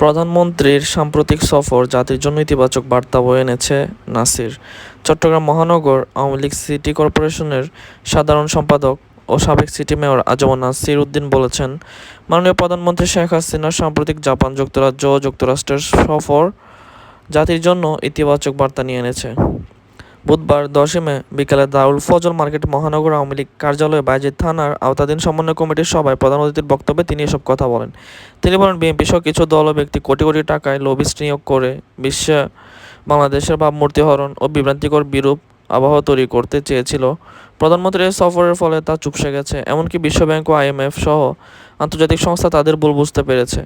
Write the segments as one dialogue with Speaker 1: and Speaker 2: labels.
Speaker 1: প্রধানমন্ত্রীর সাম্প্রতিক সফর জাতির জন্য ইতিবাচক বার্তা বয়ে এনেছে নাসির। চট্টগ্রাম মহানগর আওয়ামী লীগ সিটি কর্পোরেশনের সাধারণ সম্পাদক ও সাবেক সিটি মেয়র আজম নাসির উদ্দিন বলেছেন, মাননীয় প্রধানমন্ত্রী শেখ হাসিনার সাম্প্রতিক জাপান যুক্তরাজ্য ও যুক্তরাষ্ট্রের সফর জাতির জন্য ইতিবাচক বার্তা নিয়ে এনেছে। বুধবার দশই মে বিকেলে দারুল ফজল মার্কেট মহানগর আওয়ামী লীগ কার্যালয়ে বাইজিদ থানার আওতাধীন সমন্বয় কমিটির সভায় প্রধান অতিথির বক্তব্যে তিনি এসব কথা বলেন। তিনি বলেন, বিএনপি সহ কিছু দল ও ব্যক্তি কোটি কোটি টাকায় লবিস্ট নিয়োগ করে বিশ্বে বাংলাদেশের ভাবমূর্তি হরণ ও বিভ্রান্তিকর বিরূপ আবহাওয়া তৈরি করতে চেয়েছিল। প্রধানমন্ত্রীর সফরের ফলে তা চুপসে গেছে। এমনকি বিশ্বব্যাংক ও আইএমএফ সহ আন্তর্জাতিক সংস্থা তাদের ভুল বুঝতে পেরেছে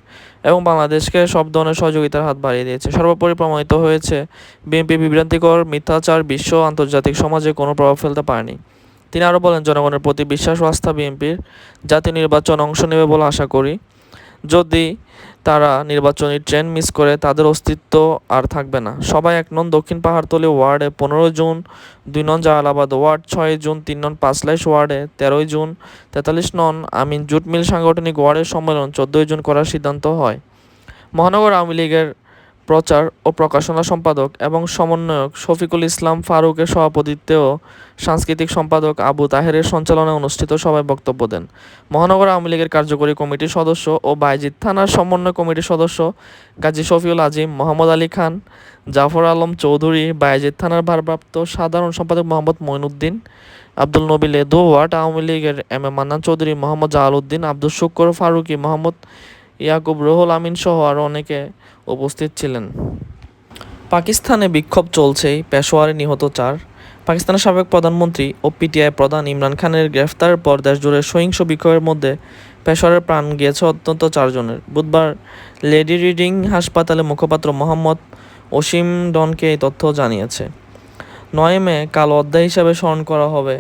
Speaker 1: এবং বাংলাদেশকে সব ধরনের সহযোগিতার হাত বাড়িয়ে দিয়েছে। সর্বোপরি প্রমাণিত হয়েছে, বিএনপি বিভ্রান্তিকর মিথ্যাচার বিশ্ব আন্তর্জাতিক সমাজে কোনো প্রভাব ফেলতে পারেনি। তিনি আরও বলেন, জনগণের প্রতি বিশ্বাস ও আস্থা বিএনপির। জাতীয় নির্বাচন অংশ নেবে বলে আশা করি। যদি তারা নির্বাচনী ট্রেন মিস করে তাদের অস্তিত্ব আর থাকবে না। সবাই এক নন দক্ষিণ পাহাড়তলি ওয়ার্ডে পনেরো জুন, দুই নন জালালাবাদ ওয়ার্ড, ছয় জুন, তিন নন পাঁচলাইশ ওয়ার্ডে তেরোই জুন, তেতাল্লিশ নন আমিন জুট মিল সাংগঠনিক ওয়ার্ডের সম্মেলন চোদ্দোই জুন করার সিদ্ধান্ত হয়। মহানগর আওয়ামী লীগের প্রচার ও প্রকাশনা সম্পাদক এবং সমন্বয়ক শফিকুল ইসলাম ফারুকের সভাপতিত্বে ও সাংস্কৃতিক সম্পাদক আবু তাহেরের সঞ্চালনায় অনুষ্ঠিত সভায় বক্তব্য দেন। মহানগর আওয়ামী লীগের কার্যকরী কমিটির সদস্য ও বাইজিদ থানার সমন্বয় কমিটির সদস্য গাজী শফিউল আজিম, মোহাম্মদ আলী খান, জাফর আলম চৌধুরী বাইজিদ থানার ভারপ্রাপ্ত সাধারণ সম্পাদক মোহাম্মদ মঈনুদ্দিন, আব্দুল নবী লেদু ওয়ার্ড আওয়ামী লীগের এম এ মান্নান চৌধুরী, মোহাম্মদ জাহালউদ্দিন আব্দুল শুক্কর ফারুকি, মোহাম্মদ ইয়াকুব, রুহুল আমিন সহ আরও অনেকে উপস্থিত ছিলেন। পাকিস্তানে বিক্ষোভ চলছেই, পেশোয়ারে নিহত চার। পাকিস্তানের সাবেক প্রধানমন্ত্রী ও পিটিআই প্রধান ইমরান খানের গ্রেফতারের পর দেশজুড়ে সহিংস বিক্ষোভের মধ্যে পেশোয়ারের প্রাণ গিয়েছে অত্যন্ত চারজনের। বুধবার লেডি রিডিং হাসপাতালে মুখপাত্র মোহাম্মদ ওসিম ডনকে এই তথ্য জানিয়েছে। নয় মে কাল অধ্যায় হিসাবে স্মরণ করা হবে।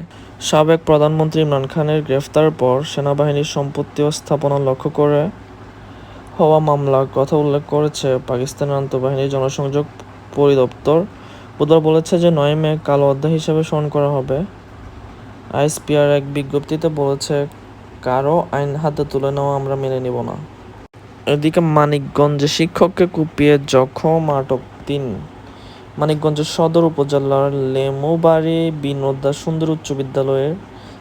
Speaker 1: সাবেক প্রধানমন্ত্রী ইমরান খানের গ্রেফতারের পর সেনাবাহিনীর সম্পত্তি ও স্থাপনা লক্ষ্য করে হওয়া মামলার কথা উল্লেখ করেছে পাকিস্তানের আন্তঃবাহিনী জনসংযোগ পরিদপ্তর। বুধবার বলেছে যে নয় মে কালো অধ্যায় হিসেবে স্মরণ করা হবে। আইএসপিআর এক বিজ্ঞপ্তিতে বলেছে কারও আইন হাতে তুলে নেওয়া আমরা মেনে নিব না। এদিকে মানিকগঞ্জে শিক্ষককে কুপিয়ে জখম আটক তিন। মানিকগঞ্জের সদর উপজেলার লেমুবাড়ি বিনোদা সুন্দর উচ্চ বিদ্যালয়ের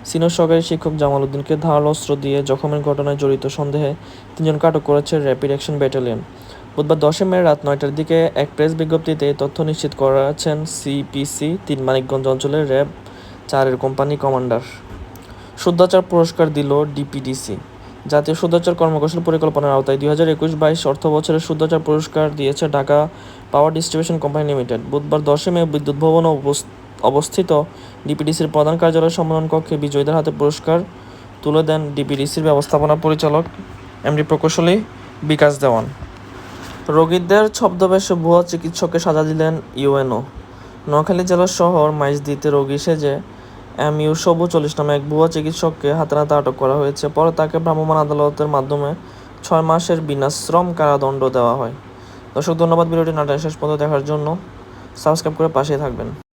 Speaker 1: সিনিয়র সহকারী শিক্ষক জামাল উদ্দিনকে ধারালো অস্ত্র দিয়ে জখমের ঘটনায় জড়িত সন্দেহে তিনজনকে আটক করেছে র্যাপিড অ্যাকশন ব্যাটালিয়ন। বুধবার দশই মে রাত নয়টার দিকে এক প্রেস বিজ্ঞপ্তিতে তথ্য নিশ্চিত করেছেন সিপিসি, তিন মানিকগঞ্জ অঞ্চলের র্যাব চারের কোম্পানি কমান্ডার। শুদ্ধাচার পুরস্কার দিল ডিপিডিসি। জাতীয় শুদ্ধাচার কর্মকৌশল পরিকল্পনার আওতায় দুই হাজার একুশ বাইশ অর্থ বছরের শুদ্ধাচার পুরস্কার দিয়েছে Dhaka power distribution company limited. বুধবার দশই মে বিদ্যুৎ ভবন অবস্থিত, ডিপিডিসির প্রধান কার্যালয় সম্মেলন কক্ষে বিজয়ীদের হাতে পুরস্কার তুলে দেন ডিপিডিসির ব্যবস্থাপনা পরিচালক এমডি প্রকৌশলী বিকাশ দেওয়ান। রোগীদের ছদ্মবেশে ভুয়া চিকিৎসককে সাজা দিলেন ইউএনও। নোয়াখালী জেলার শহর মাইজদিতে রোগী সেজে এম ইউ সবু চল্লিশ নামে এক ভুয়া চিকিৎসককে হাতে নাতে আটক করা হয়েছে। পরে তাকে ভ্রাম্যমাণ আদালতের মাধ্যমে ছয় মাসের বিনাশ্রম কারাদণ্ড দেওয়া হয়। দর্শক, ধন্যবাদ। ভিডিওটি নাটক শেষ পর্যন্ত দেখার জন্য সাবস্ক্রাইব করে পাশে থাকবেন।